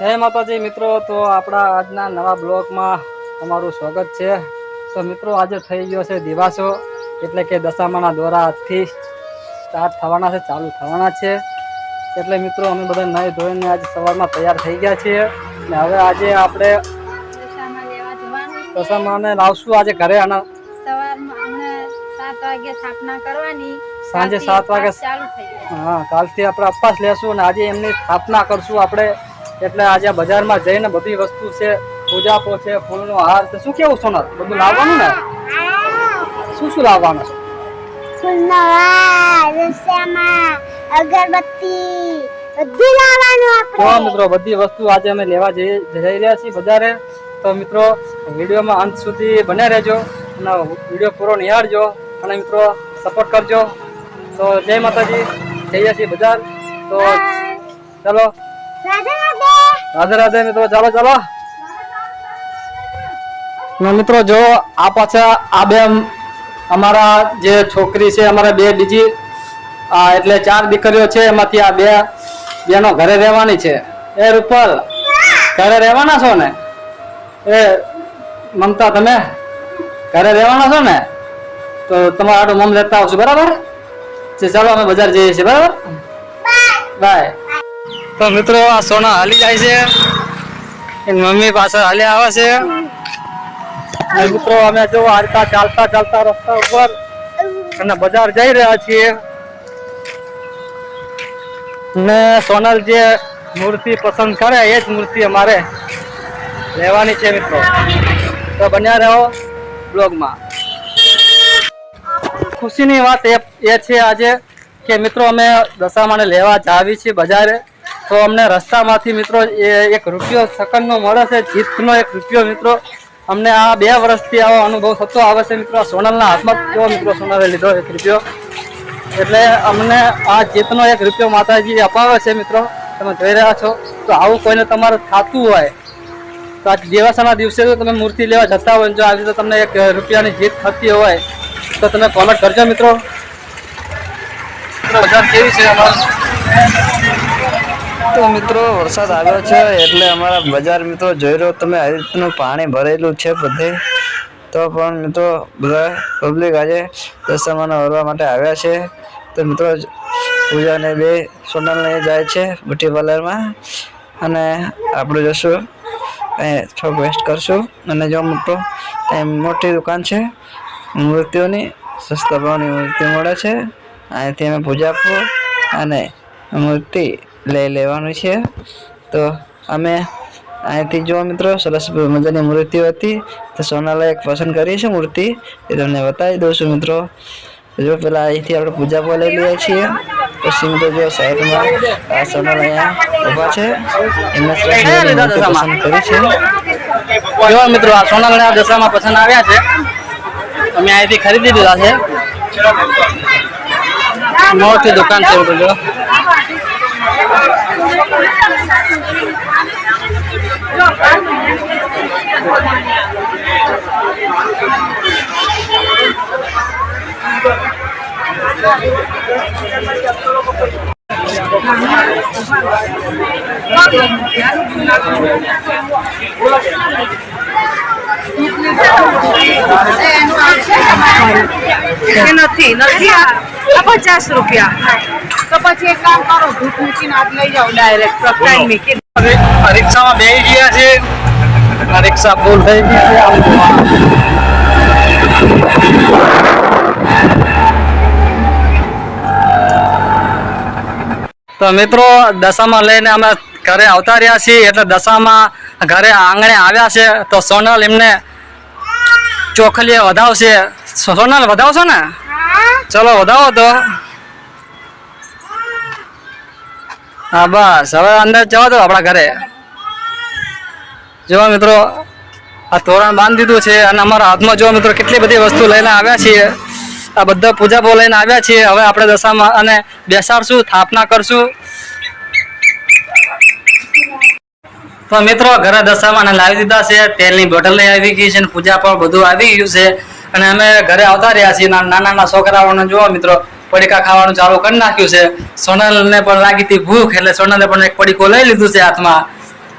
જય માતાજી મિત્રો. તો આપણા આજના નવા બ્લોગમાં તમારું સ્વાગત છે. તો મિત્રો આજે થઈ ગયો છે દિવાસો એટલે કે દશામાના દોરા આજથી સ્ટાર્ટ થવાના છે ચાલુ થવાના છે. એટલે મિત્રો અમે બધા નહીં ધોઈને આજે સવારમાં તૈયાર થઈ ગયા છીએ. ને હવે આજે આપણે દશામાને લાવશું આજે ઘરે અને કરવાની. સાંજે સાત વાગે હા કાલથી આપણે અપાસ લેશું અને આજે એમની સ્થાપના કરશું આપણે. એટલે આજે બજારમાં જઈને બધી વસ્તુ છે પૂજાપો છે ફૂલનો હાર છે. શું કેવું સોનલ? બધું લાવવાનું ને? શું શું લાવવાનું છે? ફૂલનવા રસ્સામાં અગરબત્તી બધું લાવવાનું તો મિત્રો બધી વસ્તુ આજે અમે લેવા જઈ જઈ રહ્યા છીએ બજારે. તો મિત્રો વિડીયોમાં અંત સુધી બને રહેજો અને વીડિયો પૂરો નિહાળજો અને મિત્રો સપોર્ટ કરજો. તો જય માતાજી જઈએ છીએ બજાર. તો ચલો. રાધે રાધે રાધે મિત્રો ચાલો ચાલો. ને મિત્રો જો આ પાછા આ બે અમારા જે છોકરી છે અમારા બે બીજી આ એટલે ચાર દીકરીઓ છે એમાંથી આ બે બેનો ઘરે રહેવાની છે. એ રૂપલ ઘરે રહેવાના છો ને? એ મમતા તમે ઘરે રહેવાના છો ને? તો તમારા આટલું મમ લેતા આવશું બરાબર? ચાલો અમે બજાર જઈએ છીએ બરાબર? બાય. તો મિત્રો, આ સોના હાલી જાય છે. એની મમ્મી પાછળ હાલી આવે છે. મિત્રો, અમે જો હાલતા ચાલતા ચાલતા રસ્તા ઉપર અને બજાર જઈ રહ્યા છીએ. ને સોનલ જે મૂર્તિ પસંદ કરે, એ જ મૂર્તિ અમારે લેવાની છે મિત્રો. તો બન્યા રહો બ્લોગમાં. ખુશીની વાત એ છે આજે કે મિત્રો, અમે દશામાને લેવા જાવી છીએ બજારે. તો અમને રસ્તામાંથી મિત્રો એક રૂપિયો સેકન્ડનો મળે છે જીતનો એક રૂપિયો મિત્રો. અમને આ બે વર્ષથી આવો અનુભવ થતો આવે છે મિત્રો. સોનલના હાથમાં કેવો મિત્રો સોનલે લીધો એક રૂપિયો. એટલે અમને આ જીતનો એક રૂપિયો માતાજી અપાવે છે મિત્રો. તમે જોઈ રહ્યા છો. તો આવું કોઈને તમારે થતું હોય તો આ દેવાસાના દિવસે જો તમે મૂર્તિ લેવા જતા હોય જો આવી રીતે તમને એક રૂપિયાની જીત થતી હોય તો તમે કોમેન્ટ કરજો મિત્રો, બજાર કેવી છે અમારું તો મિત્રો, વરસાદ આવ્યો છે, એટલે અમારા બજાર મિત્રો જોઈ રહ્યો, તમે આવી રીતનું પાણી ભરેલું છે બધે. તો પણ મિત્રો, બધા પબ્લિક આજે દશામાના વરવા માટે આવ્યા છે. તો મિત્રો, પૂજાને બે સોનલને જાય છે બ્યુટી પાર્લરમાં. અને આપણે જશું અહીં થોડુંક વેસ્ટ કરશું. અને જો મોટો અહીં મોટી દુકાન છે, મૂર્તિઓની, સસ્તા ભાવની મૂર્તિ મળે છે. અહીંથી અમે પૂજા આપવું અને મૂર્તિ લઈ લેવાનું છે. તો અમે અહીંથી જો મિત્રો, સરસ મજાની મૂર્તિઓ હતી. તો સોનાલે એક પસંદ કરી છે મૂર્તિ. એ તમને બતાવી દઉં છું મિત્રો. જો પેલા અહીંથી આપણે પૂજા પર લઈ લઈએ છીએ. પછી મિત્રો જો સાઈડમાં આ સોનલ અહીંયા ઊભા છે. એમને સરસ મૂર્તિ પસંદ કરી છે. જો મિત્રો, આ સોનલને દશામાં પસંદ આવ્યા છે. અમે અહીંથી ખરીદી લીધા છે. મોટી દુકાન છે, મિત્રો, જો એ નથી નથી આ. પચાસ રૂપિયા. તો પછી એક કામ કરો ધૂપ મૂકીને આજ લઈ જાઓ ડાયરેક્ટ પ્રકટાઈ મૂકી આ રિક્ષામાં બેસી ગયા છે. રિક્ષા ફૂલ થઈ ગઈ છે. તો મિત્રો દશામાં લઈને અમે ઘરે આવતા રહ્યા છીએ એટલે દશામાં ઘરે આંગણે આવ્યા છે. તો સોનલ એમને ચોખલીએ વધાવશે. સોનલ વધાવશો ને? ચલો વધાવો તો. હા, બસ. હવે અંદર જવા દો આપણા ઘરે. જોવા મિત્રો, આ તોરણ બાંધી દીધું છે અને અમારા હાથમાં જોવા મિત્રો, કેટલી બધી વસ્તુ લઈને આવ્યા છીએ. આ બધા પૂજાપો લઈને આવ્યા છીએ. હવે આપણે દશામાં અને બેસાડશું, સ્થાપના કરશું. તો મિત્રો, ઘરે દશામાં લાવી દીધા છે. તેલની બોટલ લઈ આવી ગઈ છે અને પૂજા પણ બધું આવી ગયું છે. અને અમે ઘરે આવતા રહ્યા છીએ. નાના નાના છોકરાઓને જોવા મિત્રો પડીકા ખાવાનું ચાલુ કરી નાખ્યું છે. સોનલને પણ લાગી હતી ભૂખ એટલે સોનલે પણ એક પડીકો લઈ લીધું છે હાથમાં.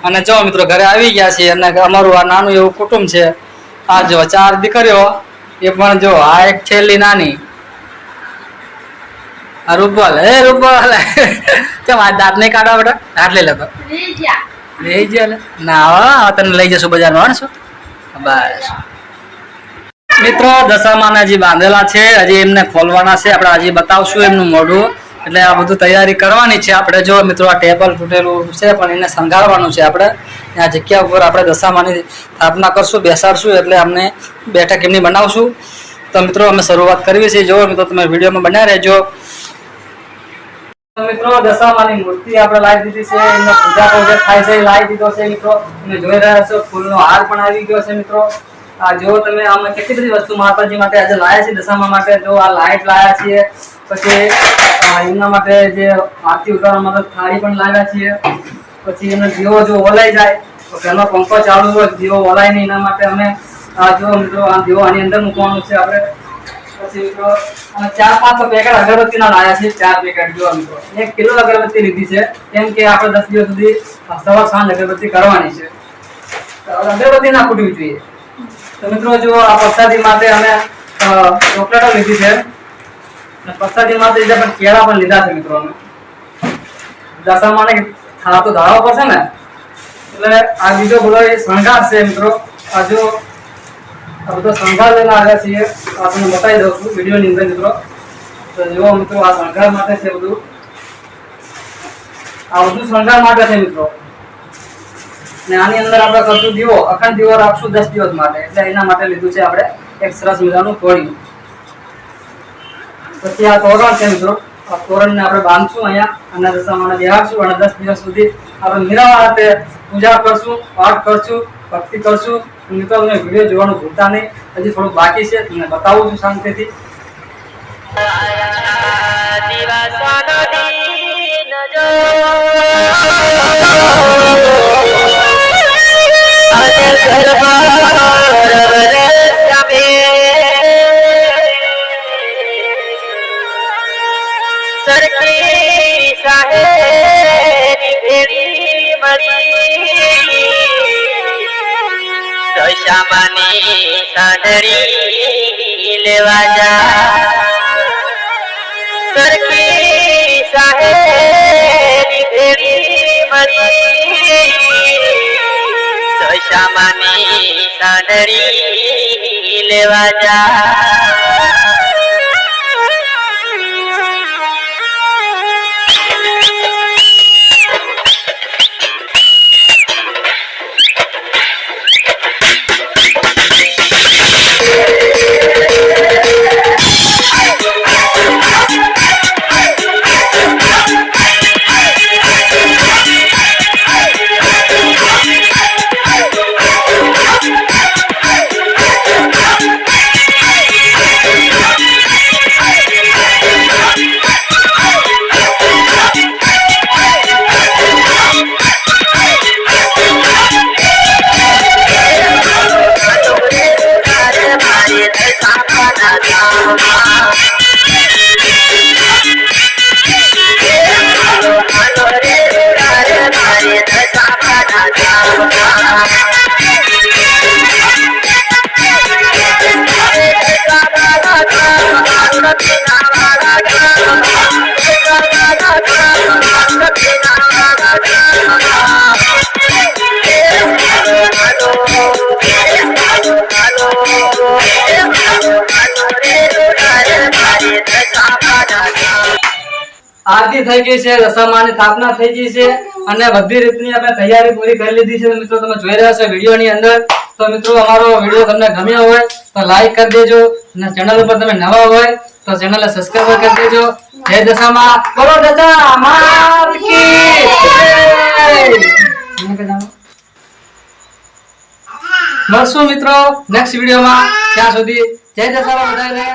અને જો મિત્રો ઘરે આવી ગયા છીએ અને અમારું આ નાનું એવું કુટુંબ છે. આ જો ચાર દીકરીઓ એ પણ જો આ એક છેલ્લી નાની. આ રૂપલ હે રૂપલ કેમ આ દાંત નહીં કાઢવા બેટા? દાંત લઈ લેતો લઈ ગયા ના તને લઈ જશું બજારમાં આણશું બસ. મિત્રો દશામાના હજી બાંધેલા છે. હજી એમને ખોલવાના છે. આપણે હજી બતાવશું એમનું મોઢું. એટલે આ બધું તૈયારી કરવાની છે. આપણે જો મિત્રો, આ ટેબલ તૂટેલું છે, પણ એને સંગાળવાનું છે આપણે. આ જગ્યા ઉપર આપણે દશામાની સ્થાપના કરશું, બેસાડશું. એટલે અમને બેઠક એમની બનાવશું. તો મિત્રો, અમે શરૂઆત કરવી છે. જો મિત્રો, તમે વિડીયોમાં બનાવી રહેજો. મિત્રો, દશામાની મૂર્તિ આપણે લાવી દીધી છે. એમનો પૂજા પૂજા થાય છે, લાવી દીધો છે મિત્રો. તમે જોઈ રહ્યા છો, ફૂલનો હાર પણ આવી ગયો છે મિત્રો. જો તમે આમ કેટલી બધી વસ્તુ માતાજી માટે આજે લાયા છે, દશામા માટે જો આ લાઈટ લાયા છીએ, પછી એમના માટે જે આરતી ઉતારવા માટે થાળી પણ લાવ્યા છીએ, પછી એનો જીવો જો ઓલાઈ જાય, તો ઘરનો પંખો ચાલુ હોય, દીવો ઓલાય નહીં, એના માટે અમે આ જો મિત્રો આ દીવો આની અંદર મૂકવાનું છે આપણે. પછી મિત્રો, અને ચાર પાંચ પેકેટ અગરબત્તીના લાયા છે, ચાર પેકેટ જો મિત્રો. એક કિલો અગરબત્તી લીધી છે, કેમ કે આપણે દસ દિવસ સુધી સવાર સાંજ અગરબત્તી કરવાની છે. અગરબત્તી ના ખૂટવી જોઈએ. તો મિત્રો જો આ પ્રસાદી માટે અમે અ, ચોકલેટો લીધી છે. અને પ્રસાદી માટે લીધા પણ કેળા પણ લીધા છે મિત્રો અમે. દશામાને થા તો ધારવો પડશે ને એટલે આ બીજો બધો એ શણગાર છે મિત્રો. આ જો આ બધો શણગાર લઈને આવ્યા છીએ. આ તમને બતાવી દઉં છું વિડીયોની અંદર મિત્રો. તો જુઓ મિત્રો આ શણગાર માટે છે બધું. આ બધું શણગાર માટે છે મિત્રો. આની અંદર આપણે કરશું દીવો. અખંડ દીવો રાખશું દસ દિવસ માટે. એટલે એના માટે લીધું છે આપણે એક સરસ મજાનું તોડ્યું પછી આ તોરણ છે મિત્રો. આ તોરણને આપણે બાંધશું અહીંયા અને દશામાં બેહાડશું અને દસ દિવસ સુધી આપણે નિરાવા હાથે પૂજા કરશું, પાઠ કરશું, ભક્તિ કરશું. મિત્રો તમે વીડિયો જોવાનું ભૂલતા નહીં. હજી થોડું બાકી છે. તમને બતાવું છું શાંતિથી. સરકી દશામાની સાંડળી લેવા જા સરકી સાહેરી ભેરી મળી દશામાની સાંડળી આરતી થઈ ગઈ છે દશામાની સ્થાપના થઈ ગઈ છે. અને બધી રીતની આપણે તૈયારી પૂરી કરી લીધી છે મિત્રો. તમે જોઈ રહ્યા છો વિડીયોની અંદર. તો મિત્રો, અમારો વીડિયો તમને ગમ્યો હોય તો લાઈક કરી દેજો અને ચેનલ ઉપર તમે નવા હોય તો ચેનલને સબસ્ક્રાઈબ કરી દેજો. જય દશામાં. બોલો દશા માત. મળશું મિત્રો નેક્સ્ટ વિડીયોમાં. ત્યાં સુધી જય દશામાં બધાને.